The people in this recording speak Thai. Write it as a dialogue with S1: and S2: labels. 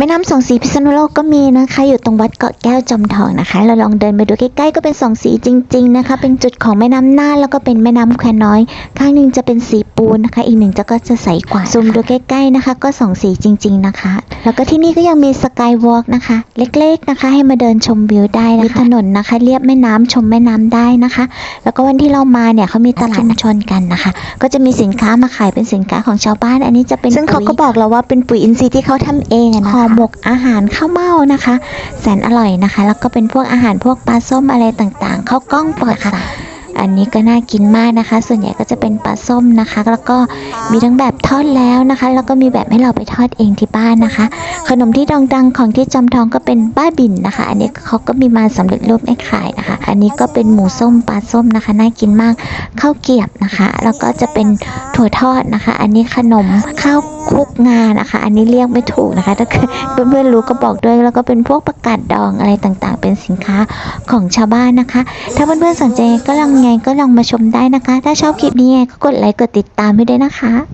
S1: แม่น้ำสองสีพิษณุโลกก็มีนะคะ อยู่ตรงวัดเกาะแก้วจอมทองนะคะ เราลองเดินไปดูใกล้ๆก็เป็นสองสีจริง ๆนะคะ เป็นจุดของแม่น้ำน่านแล้วก็เป็นแม่น้ำแควน้อย ข้างหนึ่งจะเป็นสีปูนนะคะ อีกหนึ่งจะก็จะใสกว่าซูมดูใกล้ๆนะคะ ก็สองสีจริง ๆนะคะ แล้วก็ที่นี่ก็ยังมีสกายวอล์กนะคะ เล็กๆนะคะ ให้มาเดินชมวิวได้นะคะถนนนะคะ เรียบแม่น้ำชมแม่น้ำได้นะคะ แล้วก็วันที่เรามาเนี่ยเขามีตลาดชุมชนกันนะคะ ก็จะมีสินค้ามาขายเป็นสินค้าของชาวบ้าน อันนี้จะเป็นซึ่งเขาก็บอกเราว่าเป็นปุ๋ยอินทรีย์ที่เขาทำเองนะคะห่อหมกอาหารข้าวเม่านะคะ แสนอร่อยนะคะ แล้วก็เป็นพวกอาหารพวกปลาส้มอะไรต่างๆข้าวกล้องปลอดค่ะอันนี้ก็น่ากินมากนะคะ ส่วนใหญ่ก็จะเป็นปลาส้มนะคะ แล้วก็มีทั้งแบบทอดแล้วนะคะ แล้วก็มีแบบให้เราไปทอดเองที่บ้านนะคะ ขนมที่ดังๆของที่จอมทองก็เป็นบ้าบินนะคะ อันนี้เขาก็มีมาสำเร็จรูปให้ขายนะคะ อันนี้ก็เป็นหมูส้มปลาส้มนะคะน่ากินมากข้าวเกรียบนะคะ แล้วก็จะเป็นถั่วทอดนะคะ อันนี้ขนมข้าวคุกงานะคะ อันนี้เรียกไม่ถูกนะคะถ้าเกิดเพื่อนๆรู้ก็บอกด้วย แล้วก็เป็นพวกประกาศดองอะไรต่างๆ เป็นสินค้าของชาวบ้านนะคะ ถ้าเพื่อนๆสนใจก็ลองไงก็ลองมาชมได้นะคะ ถ้าชอบคลิปนี้ก็กดไลค์กดติดตามไปด้วยนะคะ